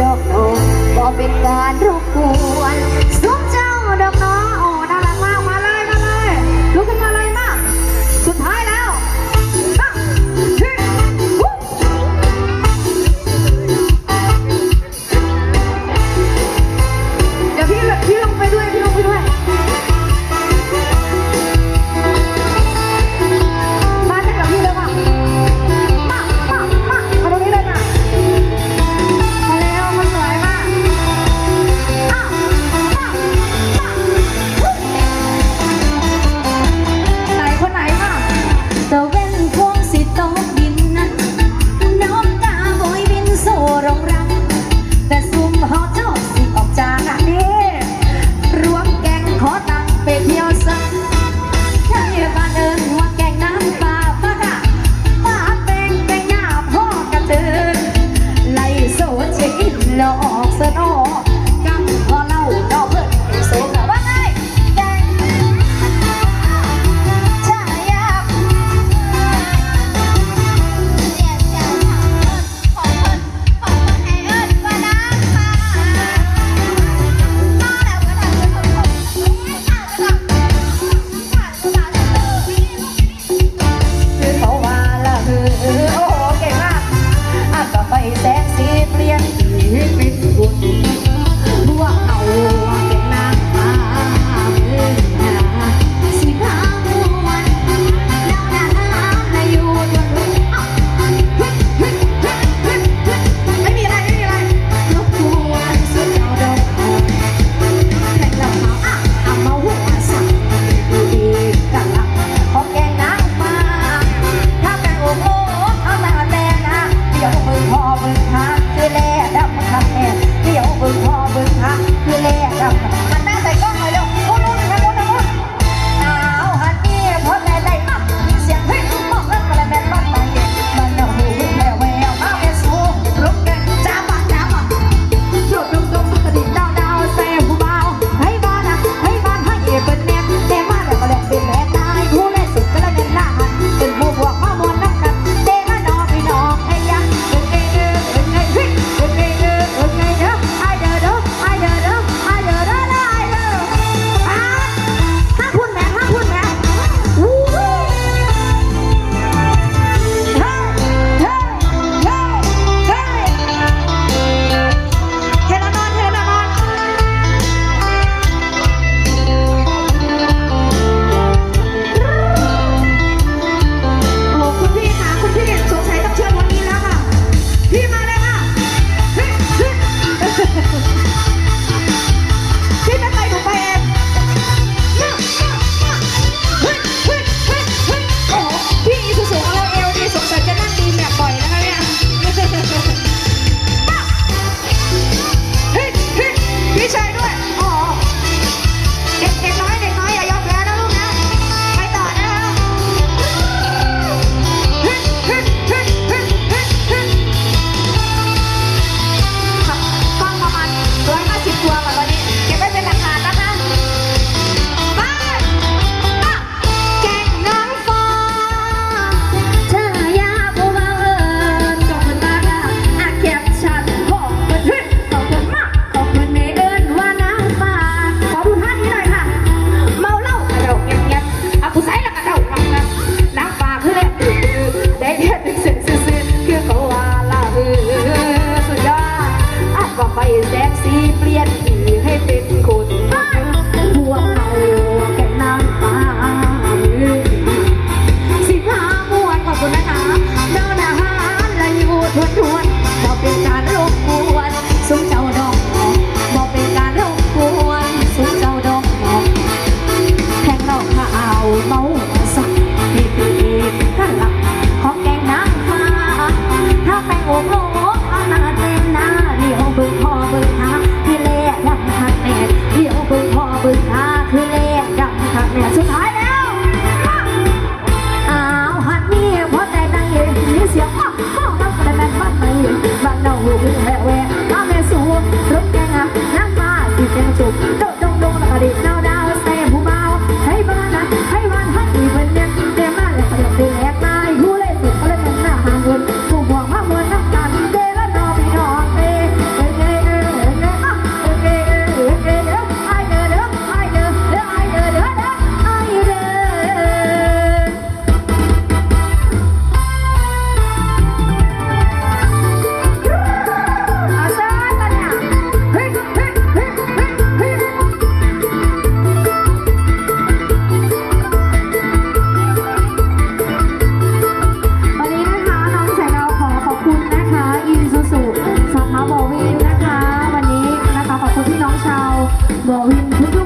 ดอกนกบ่เป็นการรบกวนสุมเจ้าดอกน้อง ไปแสงสีเปลี่ยนสีเป็นบุญบัวเอา การรบกวนสุขเจ้าดอกหอมเป็นการรบกวนสุขเจ้าดอกแทงเราข้าวเมาสักนี่คือเอกลักขอแกงนางฟ้าถ้าแปอ้โหเอาหาเต้นนาเลี้ยวเบิ่งพ่อเบิ่งหาที่เล่ดังทักแม่เลี้ยวเบิ่งพ่อเบิ่งหาคือเล่ดังทักแม่สุดท้าย Mua mma Mowing to